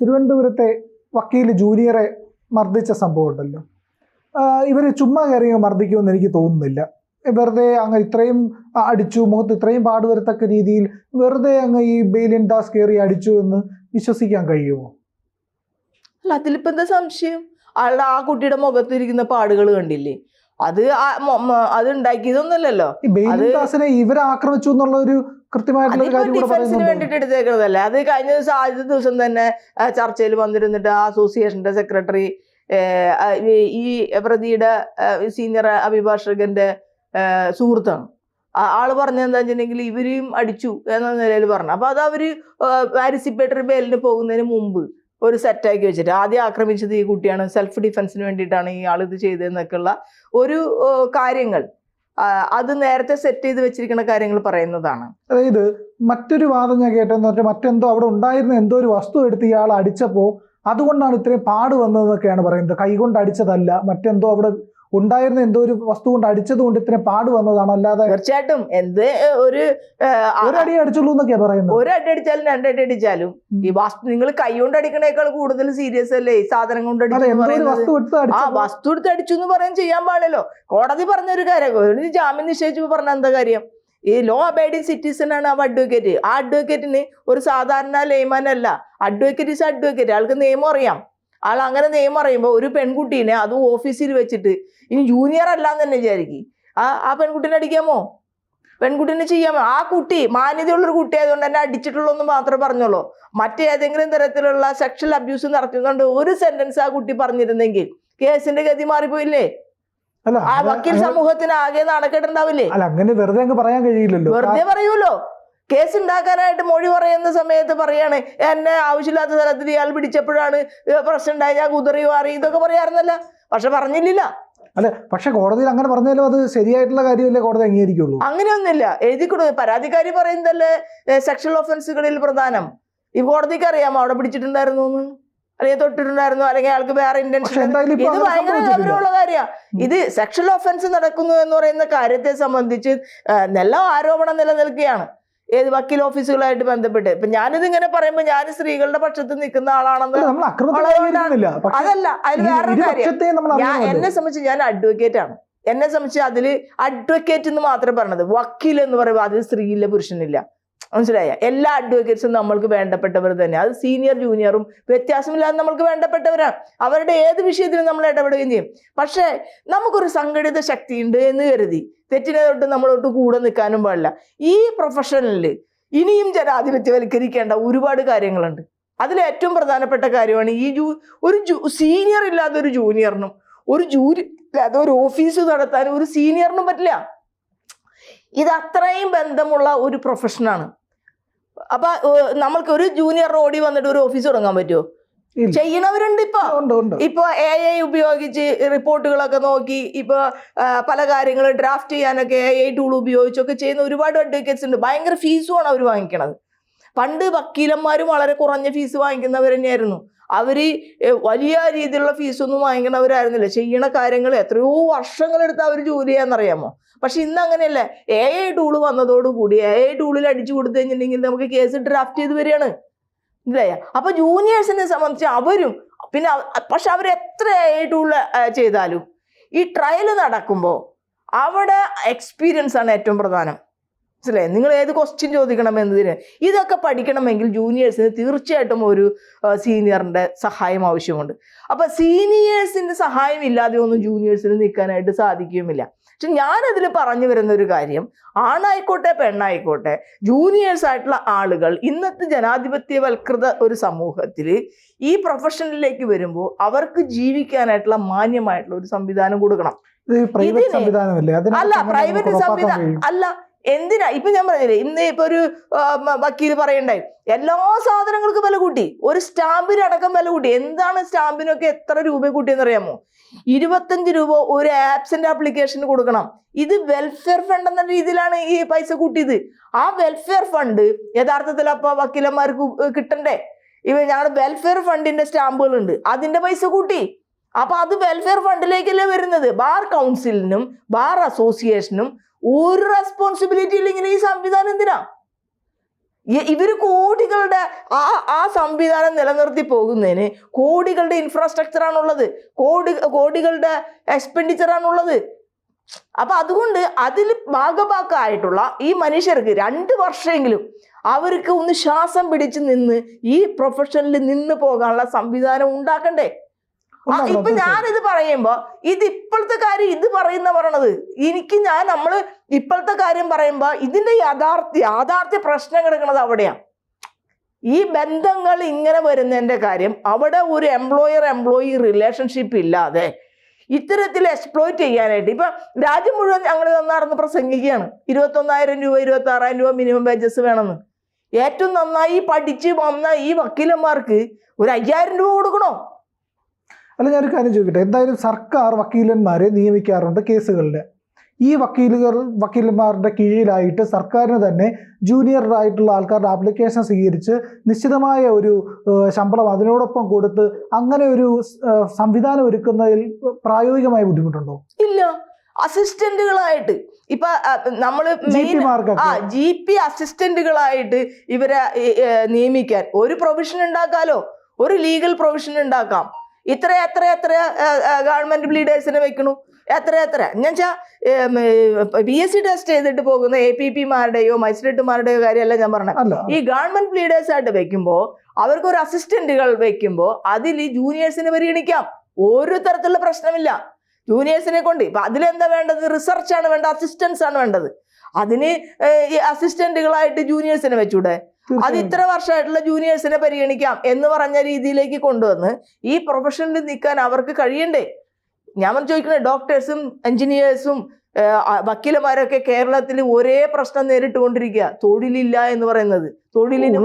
തിരുവനന്തപുരത്തെ വക്കീൽ ജൂനിയറെ മർദ്ദിച്ച സംഭവം ഉണ്ടല്ലോ ഇവർ ചുമ്മാ കയറി മർദ്ദിക്കുമെന്ന് എനിക്ക് തോന്നുന്നില്ല. വെറുതെ അങ്ങ് ഇത്രയും അടിച്ചു മുഖത്ത് ഇത്രയും പാടുവരത്തക്ക രീതിയിൽ വെറുതെ അങ്ങ് ഈ ബെയിലിൻ ദാസ് കയറി അടിച്ചു എന്ന് വിശ്വസിക്കാൻ കഴിയുമോ? അല്ല അതിലിപ്പോ എന്താ സംശയം? അയാളുടെ ആ കുട്ടിയുടെ മുഖത്തിരിക്കുന്ന പാടുകൾ കണ്ടില്ലേ? അത് അത് ഉണ്ടാക്കിയതൊന്നുമല്ലല്ലോ ഇവരെ ആക്രമിച്ചു എന്നുള്ള ഒരു ഡിഫൻസിന് വേണ്ടിട്ട് എടുത്തേക്കുന്നതല്ലേ അത് കഴിഞ്ഞ ദിവസം ആദ്യത്തെ ദിവസം തന്നെ ചർച്ചയിൽ വന്നിരുന്നിട്ട് ആ അസോസിയേഷന്റെ സെക്രട്ടറി ഈ പ്രതിയുടെ സീനിയർ അഭിഭാഷകന്റെ സുഹൃത്താണ്. ആൾ പറഞ്ഞ എന്താ വെച്ചിട്ടുണ്ടെങ്കിൽ ഇവരെയും അടിച്ചു എന്ന നിലയിൽ പറഞ്ഞു. അപ്പൊ അത് അവർ പാരിസിപ്പേറ്ററി ബേലിന് പോകുന്നതിന് മുമ്പ് ഒരു സെറ്റാക്കി വെച്ചിട്ട്. ആദ്യം ആക്രമിച്ചത് ഈ കുട്ടിയാണ്. സെൽഫ് ഡിഫെൻസിന് വേണ്ടിയിട്ടാണ് ഈ ആൾ ഇത് ചെയ്തതെന്നൊക്കെയുള്ള ഒരു കാര്യങ്ങൾ. അത് നേരത്തെ സെറ്റ് ചെയ്ത് വെച്ചിരിക്കുന്ന കാര്യങ്ങൾ പറയുന്നതാണ്. അതായത് മറ്റൊരു വാദം ഞാൻ കേട്ടെന്ന് പറഞ്ഞാൽ മറ്റെന്തോ അവിടെ ഉണ്ടായിരുന്ന എന്തോ ഒരു വസ്തു എടുത്ത് ഇയാൾ അടിച്ചപ്പോൾ അതുകൊണ്ടാണ് ഇത്രയും പാട് വന്നതെന്നൊക്കെയാണ് പറയുന്നത്. കൈകൊണ്ട് അടിച്ചതല്ല മറ്റെന്തോ അവിടെ ഉണ്ടായിരുന്ന എന്തോ ഒരു വസ്തു കൊണ്ട് അടിച്ചത് കൊണ്ട് ഇത്രയും പാട് വന്നതാണ്. അല്ലാതെ തീർച്ചയായിട്ടും എന്ത് ഒരു അടി ഒരടി അടിച്ചുള്ളൂ എന്നൊക്കെയാ പറയുന്നത്. ഒരു അടി അടിച്ചാലും രണ്ടടി അടിച്ചാലും. ഈ വസ്തു നിങ്ങൾ കൈ കൊണ്ട് അടിക്കണേക്കാൾ കൂടുതൽ സീരിയസ് അല്ലേ? ഈ സാധനം കൊണ്ട് അടിക്കുന്നത് ആ അടിച്ചു വസ്തു എടുത്ത് അടിച്ചു എന്ന് പറയാൻ ചെയ്യാൻ പാടില്ലല്ലോ. കോടതി പറഞ്ഞൊരു കാര്യം ജാമ്യം നിശ്ചയിച്ചു പറഞ്ഞ എന്താ കാര്യം? ഈ ലോ അബൈഡിങ് സിറ്റിസൺ ആണ് ആ അഡ്വക്കേറ്റ് ആ അഡ്വക്കേറ്റിന് ഒരു സാധാരണ ലേമാൻ അല്ല. അഡ്വക്കേറ്റ് ഇസ് അഡ്വക്കേറ്റ് ആൾക്ക് നിയമം അറിയാം. ആൾ അങ്ങനെ നിയമം അറിയുമ്പോൾ ഒരു പെൺകുട്ടീനെ അതും ഓഫീസിൽ വെച്ചിട്ട് ഇനി ജൂനിയർ അല്ലാന്ന് തന്നെ വിചാരിക്കും. ആ ആ പെൺകുട്ടീനെ അടിക്കാമോ? പെൺകുട്ടീനെ ചെയ്യാമോ? ആ കുട്ടി മാന്യതയുള്ളൊരു കുട്ടി ആയതുകൊണ്ട് തന്നെ അടിച്ചിട്ടുള്ളൊന്നും മാത്രമേ പറഞ്ഞുള്ളൂ മറ്റേതെങ്കിലും തരത്തിലുള്ള സെക്ഷൽ അബ്യൂസ് നടത്തുന്നുണ്ട് ഒരു സെന്റൻസ് ആ കുട്ടി പറഞ്ഞിരുന്നെങ്കിൽ കേസിന്റെ ഗതി മാറിപ്പോയില്ലേ? ആ വക്കീൽ സമൂഹത്തിന് ആകെ നാണക്കേടുണ്ടാവില്ലേ അല്ല അങ്ങനെ വെറുതെ അങ്ങ് പറയാൻ കഴിയില്ലല്ലോ. വെറുതെ പറയൂലോ? കേസ് ഉണ്ടാക്കാനായിട്ട് മൊഴി പറയുന്ന സമയത്ത് പറയാണ് എന്നെ ആവശ്യമില്ലാത്ത സ്ഥലത്ത് ഇയാൾ പിടിച്ചപ്പോഴാണ് പ്രശ്നം ഉണ്ടായി ഞാൻ കുതിറി മാറി ഇതൊക്കെ പറയാറുന്നല്ല. പക്ഷെ പറഞ്ഞില്ല അല്ല പക്ഷെ കോടതിയിൽ അങ്ങനെ പറഞ്ഞാലും അത് ശരിയായിട്ടുള്ള കാര്യമല്ലേ കോടതി അംഗീകരിക്കുള്ളൂ? അങ്ങനെയൊന്നുമില്ല. എഴുതി കൊടുക്കും. പരാതിക്കാരി പറയുന്നതല്ലേ സെക്ഷൽ ഒഫൻസുകളിൽ പ്രധാനം. ഈ കോടതിക്ക് അറിയാമോ അവിടെ പിടിച്ചിട്ടുണ്ടായിരുന്നു എന്ന്? അല്ലെങ്കിൽ തൊട്ടിട്ടുണ്ടായിരുന്നു അല്ലെങ്കിൽ ആൾക്ക് വേറെ ഇന്റൻഷൻ ഇത് ഭയങ്കര ഗൗരവമുള്ള കാര്യമാണ് ഇത് സെക്ഷൽ ഒഫൻസ് നടക്കുന്നു എന്ന് പറയുന്ന കാര്യത്തെ സംബന്ധിച്ച് നല്ല ആരോപണം നിലനിൽക്കുകയാണ്. ഏത് വക്കീൽ ഓഫീസുകളായിട്ട് ബന്ധപ്പെട്ട്. ഇപ്പൊ ഞാനിത് ഇങ്ങനെ പറയുമ്പോൾ ഞാൻ സ്ത്രീകളുടെ പക്ഷത്ത് നിൽക്കുന്ന ആളാണെന്ന് അതല്ല അതിൽ വേറൊരു കാര്യം. എന്നെ സംബന്ധിച്ച് ഞാൻ അഡ്വക്കേറ്റ് ആണ്. എന്നെ സംബന്ധിച്ച് അതിൽ അഡ്വക്കേറ്റ് എന്ന് മാത്രമേ പറഞ്ഞത്. വക്കീൽ എന്ന് പറയുമ്പോൾ അതിൽ സ്ത്രീയില്ല പുരുഷനില്ല. മനസ്സിലായ? എല്ലാ അഡ്വക്കേറ്റ്സും നമ്മൾക്ക് വേണ്ടപ്പെട്ടവർ തന്നെ. അത് സീനിയർ ജൂനിയറും വ്യത്യാസമില്ലാതെ നമ്മൾക്ക് വേണ്ടപ്പെട്ടവരാണ്. അവരുടെ ഏത് വിഷയത്തിലും നമ്മൾ ഇടപെടുകയും ചെയ്യും. പക്ഷേ നമുക്കൊരു സംഘടിത ശക്തി ഉണ്ട് എന്ന് കരുതി. തെറ്റിനെ തൊട്ട് നമ്മളോട്ട് കൂടെ നിൽക്കാനും പാടില്ല. ഈ പ്രൊഫഷനിൽ ഇനിയും ജനാധിപത്യവൽക്കരിക്കേണ്ട ഒരുപാട് കാര്യങ്ങളുണ്ട്. അതിൽ ഏറ്റവും പ്രധാനപ്പെട്ട കാര്യമാണ് ഈ ജൂ ഒരു ജൂ സീനിയർ ഇല്ലാതെ ഒരു ജൂനിയറിനും ഒരു ജൂരി അല്ലാതെ ഒരു ഓഫീസ് നടത്താൻ ഒരു സീനിയറിനും പറ്റില്ല. ഇത് അത്രയും ബന്ധമുള്ള ഒരു പ്രൊഫഷനാണ് അപ്പൊ നമ്മൾക്ക് ഒരു ജൂനിയർ ഓടി വന്നിട്ട് ഒരു ഓഫീസ് തുടങ്ങാൻ പറ്റുമോ. ചെയ്യണവരുണ്ട് ഇപ്പൊ. ഇപ്പൊ എ ഐ ഉപയോഗിച്ച് റിപ്പോർട്ടുകളൊക്കെ നോക്കി ഇപ്പൊ പല കാര്യങ്ങളും ഡ്രാഫ്റ്റ് ചെയ്യാനൊക്കെ എ ഐ ടൂൾ ഉപയോഗിച്ചൊക്കെ ചെയ്യുന്ന ഒരുപാട് അഡ്വക്കേറ്റ്സ് ഉണ്ട്. ഭയങ്കര ഫീസുമാണ് അവർ വാങ്ങിക്കണത്. പണ്ട് വക്കീലന്മാരും വളരെ കുറഞ്ഞ ഫീസ് വാങ്ങിക്കുന്നവർ തന്നെയായിരുന്നു. അവർ ഏ, വലിയ രീതിയിലുള്ള ഫീസൊന്നും വാങ്ങിക്കണവരായിരുന്നില്ല. ചെയ്യണ കാര്യങ്ങൾ എത്രയോ വർഷങ്ങളെടുത്ത് അവർ ജോലി ചെയ്യാന്നറിയാമോ? പക്ഷെ ഇന്ന് അങ്ങനെയല്ല എ ഐ ടൂൾ വന്നതോടുകൂടി എ ഐ ടൂളിൽ അടിച്ചു കൊടുത്തു കഴിഞ്ഞിട്ടുണ്ടെങ്കിൽ നമുക്ക് കേസ് ഡ്രാഫ്റ്റ് ചെയ്ത് വരികയാണ്. ഇല്ലേ അപ്പൊ ജൂനിയേഴ്സിനെ സംബന്ധിച്ച് അവരും പിന്നെ പക്ഷെ അവർ എത്ര എ ഐ ടൂൾ ചെയ്താലും ഈ ട്രയൽ നടക്കുമ്പോൾ അവിടെ എക്സ്പീരിയൻസ് ആണ് ഏറ്റവും പ്രധാനം. മനസ്സിലായി? നിങ്ങൾ ഏത് ക്വസ്റ്റ്യൻ ചോദിക്കണം എന്നതിന്? ഇതൊക്കെ പഠിക്കണമെങ്കിൽ ജൂനിയേഴ്സിന് തീർച്ചയായിട്ടും ഒരു സീനിയറിന്റെ സഹായം ആവശ്യമുണ്ട്. അപ്പോൾ സീനിയേഴ്സിന്റെ സഹായം ഇല്ലാതെ ഒന്നും ജൂനിയേഴ്സിന് നിൽക്കാനായിട്ട് സാധിക്കുകയുമില്ല. പക്ഷെ ഞാനതിൽ പറഞ്ഞു വരുന്ന ഒരു കാര്യം ആണായിക്കോട്ടെ പെണ്ണായിക്കോട്ടെ ജൂനിയേഴ്സ് ആയിട്ടുള്ള ആളുകൾ ഇന്നത്തെ ജനാധിപത്യവൽകൃത ഒരു സമൂഹത്തിൽ ഈ പ്രൊഫഷനിലേക്ക് വരുമ്പോൾ അവർക്ക് ജീവിക്കാനായിട്ടുള്ള മാന്യമായിട്ടുള്ള ഒരു സംവിധാനം കൊടുക്കണം. അല്ല പ്രൈവറ്റ് സംവിധാനം അല്ല എന്തിനാ? ഇപ്പൊ ഞാൻ പറഞ്ഞില്ലേ ഇന്ന് ഇപ്പൊ ഒരു വക്കീൽ പറയണ്ടായി എല്ലാ സാധനങ്ങൾക്കും വില കൂട്ടി. ഒരു സ്റ്റാമ്പിന് അടക്കം വില കൂട്ടി. എന്താണ് സ്റ്റാമ്പിനൊക്കെ എത്ര രൂപ കൂട്ടിയെന്ന് അറിയാമോ? ഇരുപത്തഞ്ച് രൂപ ഒരു ആപ്സിന്റെ ആപ്ലിക്കേഷന് കൊടുക്കണം. ഇത് വെൽഫെയർ ഫണ്ട് എന്ന രീതിയിലാണ് ഈ പൈസ കൂട്ടിയത്. ആ വെൽഫെയർ ഫണ്ട് യഥാർത്ഥത്തിൽ അപ്പൊ വക്കീലന്മാർക്ക് കിട്ടണ്ടേ? ഇവ ഞങ്ങളുടെ വെൽഫെയർ ഫണ്ടിന്റെ സ്റ്റാമ്പുകൾ ഉണ്ട് അതിന്റെ പൈസ കൂട്ടി. അപ്പൊ അത് വെൽഫെയർ ഫണ്ടിലേക്കല്ലേ വരുന്നത്? ബാർ കൗൺസിലിനും ബാർ അസോസിയേഷനും ഒരു റെസ്പോൺസിബിലിറ്റി ഇല്ലെങ്കിൽ ഈ സംവിധാനം എന്തിനാ? ഇവർ കോടികളുടെ ആ ആ സംവിധാനം നിലനിർത്തി പോകുന്നതിന് കോടികളുടെ ഇൻഫ്രാസ്ട്രക്ചർ ആണുള്ളത്. കോടി കോടികളുടെ എക്സ്പെൻഡിച്ചർ ആണുള്ളത്. അപ്പൊ അതുകൊണ്ട് അതിൽ ഭാഗഭാക്കായിട്ടുള്ള ഈ മനുഷ്യർക്ക് രണ്ട് വർഷമെങ്കിലും അവർക്ക് ഒന്ന് ശ്വാസം പിടിച്ച് നിന്ന് ഈ പ്രൊഫഷനിൽ നിന്ന് പോകാനുള്ള സംവിധാനം ഉണ്ടാക്കണ്ടേ? ഇപ്പൊ ഞാൻ ഇത് പറയുമ്പോ ഇത് ഇപ്പോഴത്തെ കാര്യം ഇത് പറയുന്ന പറയണത് എനിക്ക് ഞാൻ നമ്മൾ ഇപ്പോഴത്തെ കാര്യം പറയുമ്പോ ഇതിന്റെ യാഥാർത്ഥ്യ യാഥാർത്ഥ്യ പ്രശ്നം കിടക്കുന്നത് അവിടെയാണ് ഈ ബന്ധങ്ങൾ ഇങ്ങനെ വരുന്നതിന്റെ കാര്യം അവിടെ ഒരു എംപ്ലോയർ എംപ്ലോയി റിലേഷൻഷിപ്പ് ഇല്ലാതെ ഇത്തരത്തിൽ എക്സ്പ്ലോയിറ്റ് ചെയ്യാനായിട്ട്. ഇപ്പൊ രാജ്യം മുഴുവൻ ഞങ്ങൾ നന്നാർന്ന് പ്രസംഗിക്കുകയാണ്. ഇരുപത്തൊന്നായിരം രൂപ ഇരുപത്തി ആറായിരം രൂപ മിനിമം വേജസ് വേണമെന്ന്. ഏറ്റവും നന്നായി പഠിച്ച് വന്ന ഈ വക്കീലന്മാർക്ക് ഒരു അയ്യായിരം രൂപ കൊടുക്കണോ? അല്ല ഞാനൊരു കാര്യം ചോദിക്കട്ടെ. എന്തായാലും സർക്കാർ വക്കീലന്മാരെ നിയമിക്കാറുണ്ട് കേസുകളിൽ. ഈ വക്കീലുകൾ വക്കീലന്മാരുടെ കീഴിലായിട്ട് സർക്കാരിന് തന്നെ ജൂനിയർ ആയിട്ടുള്ള ആൾക്കാരുടെ ആപ്ലിക്കേഷൻ സ്വീകരിച്ച് നിശ്ചിതമായ ഒരു ശമ്പളം അതിനോടൊപ്പം കൊടുത്ത് അങ്ങനെ ഒരു സംവിധാനം ഒരുക്കുന്നതിൽ പ്രായോഗികമായ ബുദ്ധിമുട്ടുണ്ടോ? ഇല്ല. അസിസ്റ്റന്റുകളായിട്ട് ഇപ്പൊ നമ്മൾ മെയിൻ ആ ജി പി അസിസ്റ്റന്റുകളായിട്ട് ഇവരെ നിയമിക്കാൻ. ഒരു പ്രൊവിഷൻ ഉണ്ടാക്കാലോ? ഒരു ലീഗൽ പ്രൊവിഷൻ ഉണ്ടാക്കാം. ഇത്ര എത്ര എത്ര ഗവൺമെന്റ് ലീഡേഴ്സിനെ വെക്കണു. എത്ര എത്ര. എന്നുവെച്ചാ പി എസ് സി ടെസ്റ്റ് ചെയ്തിട്ട് പോകുന്ന എ പി പിമാരുടെയോ മജിസ്ട്രേറ്റുമാരുടെയോ കാര്യമല്ല ഞാൻ പറഞ്ഞത്. ഈ ഗവൺമെന്റ് ലീഡേഴ്സ് ആയിട്ട് വെക്കുമ്പോൾ അവർക്ക് ഒരു അസിസ്റ്റന്റുകൾ വെക്കുമ്പോൾ അതിൽ ഈ ജൂനിയേഴ്സിനെ പരിഗണിക്കാം. ഒരു തരത്തിലുള്ള പ്രശ്നമില്ല. ജൂനിയേഴ്സിനെ കൊണ്ട്. ഇപ്പൊ അതിലെന്താ വേണ്ടത്? റിസർച്ചാണ് വേണ്ടത്. അസിസ്റ്റൻസ് ആണ് വേണ്ടത്. അതിന് ഈ അസിസ്റ്റന്റുകളായിട്ട് ജൂനിയേഴ്സിനെ വെച്ചൂടെ? അത്. ഇത്ര വർഷമായിട്ടുള്ള ജൂനിയേഴ്സിനെ പരിഗണിക്കാം എന്ന് പറഞ്ഞ രീതിയിലേക്ക് കൊണ്ടുവന്ന് ഈ പ്രൊഫഷനിൽ നിൽക്കാൻ അവർക്ക് കഴിയണ്ടേ? ഞാൻ ചോദിക്കുന്നത് ഡോക്ടേഴ്സും എഞ്ചിനീയേഴ്സും വക്കീലന്മാരൊക്കെ കേരളത്തിൽ ഒരേ പ്രശ്നം നേരിട്ടുകൊണ്ടിരിക്കുക. തൊഴിലില്ല എന്ന് പറയുന്നത്. തൊഴിലിന്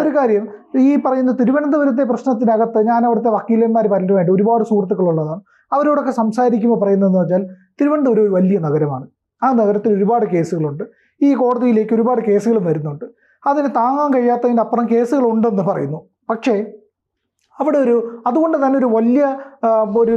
ഒരു കാര്യം ഈ പറയുന്ന തിരുവനന്തപുരത്തെ പ്രശ്നത്തിനകത്ത് ഞാൻ അവിടുത്തെ വക്കീലന്മാർ പലരുമായിട്ട് ഒരുപാട് സുഹൃത്തുക്കളുള്ളതാണ്. അവരോടൊക്കെ സംസാരിക്കുമ്പോൾ പറയുന്നതെന്ന് വെച്ചാൽ തിരുവനന്തപുരം ഒരു വലിയ നഗരമാണ്. ആ നഗരത്തിൽ ഒരുപാട് കേസുകളുണ്ട്. ഈ കോടതിയിലേക്ക് ഒരുപാട് കേസുകൾ വരുന്നുണ്ട്. അതിന് താങ്ങാൻ കഴിയാത്തതിന്റെ അപ്പുറം കേസുകൾ ഉണ്ടെന്ന് പറയുന്നു. പക്ഷേ അവിടെ ഒരു അതുകൊണ്ട് തന്നെ ഒരു വലിയ ഒരു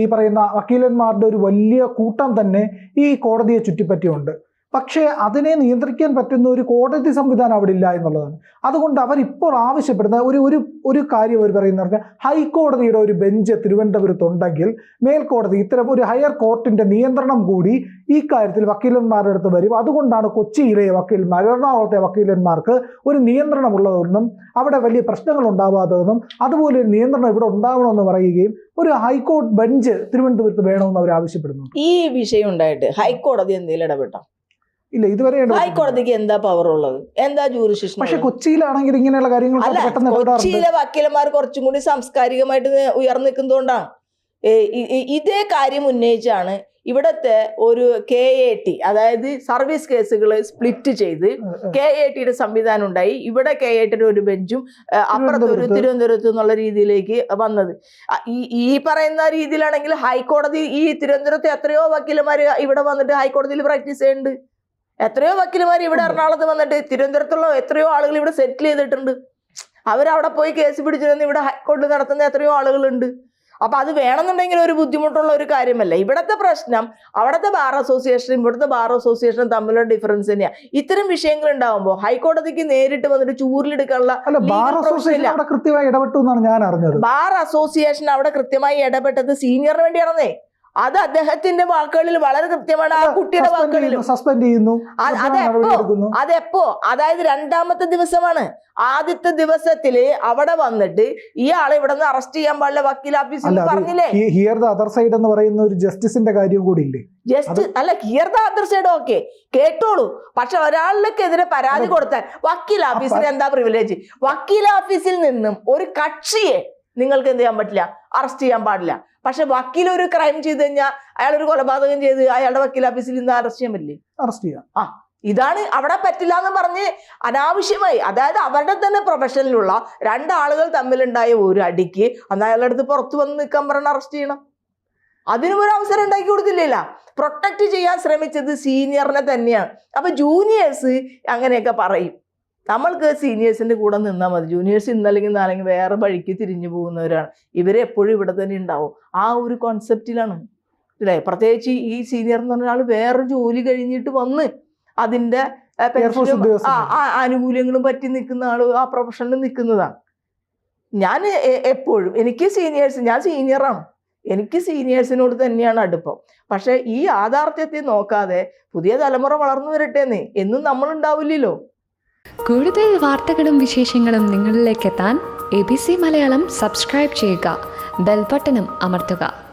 ഈ പറയുന്ന വക്കീലന്മാരുടെ ഒരു വലിയ കൂട്ടം തന്നെ ഈ കോടതിയെ ചുറ്റിപ്പറ്റിയുണ്ട്. പക്ഷേ അതിനെ നിയന്ത്രിക്കാൻ പറ്റുന്ന ഒരു കോടതി സംവിധാനം അവിടെ ഇല്ല എന്നുള്ളതാണ്. അതുകൊണ്ട് അവർ ഇപ്പോൾ ആവശ്യപ്പെടുന്ന ഒരു ഒരു ഒരു കാര്യം അവർ പറയുന്ന പറഞ്ഞാൽ ഹൈക്കോടതിയുടെ ഒരു ബെഞ്ച് തിരുവനന്തപുരത്തുണ്ടെങ്കിൽ മേൽക്കോടതി ഇത്തരം ഒരു ഹയർ കോർട്ടിന്റെ നിയന്ത്രണം കൂടി ഈ കാര്യത്തിൽ വക്കീലന്മാരുടെ അടുത്ത് വരും. അതുകൊണ്ടാണ് കൊച്ചിയിലെ വക്കീലന്മാർ എറണാകുളത്തെ വക്കീലന്മാർക്ക് ഒരു നിയന്ത്രണമുള്ളതെന്നും അവിടെ വലിയ പ്രശ്നങ്ങൾ ഉണ്ടാവാത്തതെന്നും അതുപോലെ ഒരു നിയന്ത്രണം ഇവിടെ ഉണ്ടാവണമെന്ന് പറയുകയും ഒരു ഹൈക്കോടതി ബെഞ്ച് തിരുവനന്തപുരത്ത് വേണമെന്ന് അവർ ആവശ്യപ്പെടുന്നു ഈ വിഷയം ഉണ്ടായിട്ട് ഹൈക്കോടതി എന്തെങ്കിലും ഇടപെട്ടോ? ഇല്ല ഇതുവരെ ഹൈക്കോടതിക്ക് എന്താ പവർ ഉള്ളത്? എന്താ ജൂറിഷിഷൻ പക്ഷെ കൊച്ചിയിലാണെങ്കിൽ ഇങ്ങനെയുള്ള കാര്യങ്ങൾ പെട്ടെന്ന് കൊച്ചിയിലെ വക്കീലന്മാർ കുറച്ചും കൂടി സാംസ്കാരികമായിട്ട് ഉയർന്നു നിൽക്കുന്നതുകൊണ്ടാണ് ഇതേ കാര്യം ഉന്നയിച്ചാണ് ഇവിടത്തെ ഒരു കെ എ ടി അതായത് സർവീസ് കേസുകൾ സ്പ്ലിറ്റ് ചെയ്ത് കെ എ ടിയുടെ സംവിധാനം ഉണ്ടായി. ഇവിടെ കെ എ ടിയുടെ ഒരു ബെഞ്ചും അപ്പുറത്ത് ഒരു തിരുവനന്തപുരത്ത്. എന്നുള്ള രീതിയിലേക്ക് വന്നത്. ഈ ഈ പറയുന്ന രീതിയിലാണെങ്കിൽ ഹൈക്കോടതി ഈ തിരുവനന്തപുരത്ത് എത്രയോ വക്കീലന്മാർ ഇവിടെ വന്നിട്ട് ഹൈക്കോടതിയിൽ പ്രാക്ടീസ് ചെയ്യുന്നുണ്ട്. എത്രയോ വക്കീലുമാർ ഇവിടെ. എറണാകുളത്ത് വന്നിട്ട് തിരുവനന്തപുരത്തുള്ള എത്രയോ ആളുകൾ ഇവിടെ സെറ്റിൽ ചെയ്തിട്ടുണ്ട്. അവരവിടെ പോയി കേസ് പിടിച്ചിരുന്ന് ഇവിടെ ഹൈക്കോടതി നടത്തുന്ന എത്രയോ ആളുകളുണ്ട്. അപ്പൊ അത് വേണമെന്നുണ്ടെങ്കിൽ ഒരു ബുദ്ധിമുട്ടുള്ള ഒരു കാര്യമല്ല. ഇവിടത്തെ പ്രശ്നം അവിടുത്തെ ബാർ അസോസിയേഷനും ഇവിടുത്തെ ബാർ അസോസിയേഷനും തമ്മിലുള്ള ഡിഫറൻസ് തന്നെയാണ് ഇത്തരം വിഷയങ്ങൾ ഉണ്ടാവുമ്പോൾ ഹൈക്കോടതിക്ക് നേരിട്ട് വന്നിട്ട് ചൂരിലെടുക്കാനുള്ള അല്ല ബാർ അസോസിയേഷൻ ഇല്ല. കൃത്യമായി ഇടപെട്ടു എന്നാണ് ഞാൻ അറിഞ്ഞത്. ബാർ അസോസിയേഷൻ അവിടെ കൃത്യമായി ഇടപെട്ടത് സീനിയറിന് വേണ്ടിയാണെന്നേ. അത് അദ്ദേഹത്തിന്റെ വാക്കുകളിൽ വളരെ കൃത്യമാണ് ആ കുട്ടിയുടെ വാക്കുകളിൽ സസ്പെൻഡ് ചെയ്യുന്നു അതെപ്പോ അതെപ്പോ? അതായത് രണ്ടാമത്തെ ദിവസമാണ്. ആദ്യത്തെ ദിവസത്തിൽ അവിടെ വന്നിട്ട് ഇയാളെ ഇവിടെ നിന്ന് അറസ്റ്റ് ചെയ്യാൻ പാടില്ല വക്കീൽ ഓഫീസിൽ പറഞ്ഞില്ലേ? ഹിയർ ദ അതർ സൈഡ് എന്ന് പറയുന്ന ഒരു ജസ്റ്റിസിന്റെ കാര്യം കൂടി ഇല്ലേ? ജസ്റ്റ് അല്ല hear the other side okay കേട്ടോളൂ. പക്ഷെ ഒരാളിലേക്കെതിരെ പരാതി കൊടുത്താൽ വക്കീൽ ഓഫീസിന് എന്താ പ്രിവിലേജ് വക്കീൽ ഓഫീസിൽ നിന്നും ഒരു കക്ഷിയെ നിങ്ങൾക്ക് എന്ത് ചെയ്യാൻ പറ്റില്ല? അറസ്റ്റ് ചെയ്യാൻ പാടില്ല. പക്ഷെ വക്കീൽ ഒരു ക്രൈം ചെയ്ത് കഴിഞ്ഞാൽ അയാൾ ഒരു കൊലപാതകം ചെയ്ത് അയാളുടെ വക്കീൽ ഓഫീസിൽ നിന്ന് അറസ്റ്റ് ചെയ്യാൻ പറ്റില്ലേ? അറസ്റ്റ് ചെയ്യാം. ആ ഇതാണ് അവിടെ പറ്റില്ല എന്ന് പറഞ്ഞ് അനാവശ്യമായി അതായത് അവരുടെ തന്നെ പ്രൊഫഷനിലുള്ള രണ്ടാളുകൾ തമ്മിലുണ്ടായ ഒരു അടിക്ക് അന്ന് അയാളുടെ അടുത്ത് പുറത്തു വന്ന് നിൽക്കാൻ പറഞ്ഞ് അറസ്റ്റ് ചെയ്യണം. അതിനും ഒരു അവസരം ഉണ്ടാക്കി കൊടുത്തില്ല പ്രൊട്ടക്ട് ചെയ്യാൻ ശ്രമിച്ചത് സീനിയറിനെ തന്നെയാണ്. അപ്പൊ ജൂനിയേഴ്സ് അങ്ങനെയൊക്കെ പറയും. നമ്മൾക്ക് സീനിയേഴ്സിന്റെ കൂടെ നിന്നാൽ മതി. ജൂനിയേഴ്സ് ഇന്നല്ലെങ്കിൽ നാലെങ്കിൽ വേറെ വഴിക്ക് തിരിഞ്ഞു പോകുന്നവരാണ്. ഇവരെ എപ്പോഴും ഇവിടെ തന്നെ ഉണ്ടാവും. ആ ഒരു കോൺസെപ്റ്റിലാണ് അല്ലേ? പ്രത്യേകിച്ച് ഈ സീനിയർ എന്ന് പറഞ്ഞ ആൾ വേറെ ജോലി കഴിഞ്ഞിട്ട് വന്ന് അതിന്റെ ആനുകൂല്യങ്ങളും പറ്റി നിൽക്കുന്ന ആൾ ആ പ്രൊഫഷനിൽ നിൽക്കുന്നതാണ്. ഞാൻ എപ്പോഴും എനിക്ക് സീനിയേഴ്സ് ഞാൻ സീനിയറാണ് എനിക്ക് സീനിയേഴ്സിനോട് തന്നെയാണ് അടുപ്പം. പക്ഷേ ഈ യാഥാർത്ഥ്യത്തെ നോക്കാതെ പുതിയ തലമുറ വളർന്നു വരട്ടേന്നേ എന്നും നമ്മൾ ഉണ്ടാവില്ലല്ലോ. കൂടുതൽ വാർത്തകളും വിശേഷങ്ങളും നിങ്ങളിലേക്ക് എത്താൻ A B C Malayalam subscribe ചെയ്യുക. ബെൽബട്ടനും അമർത്തുക.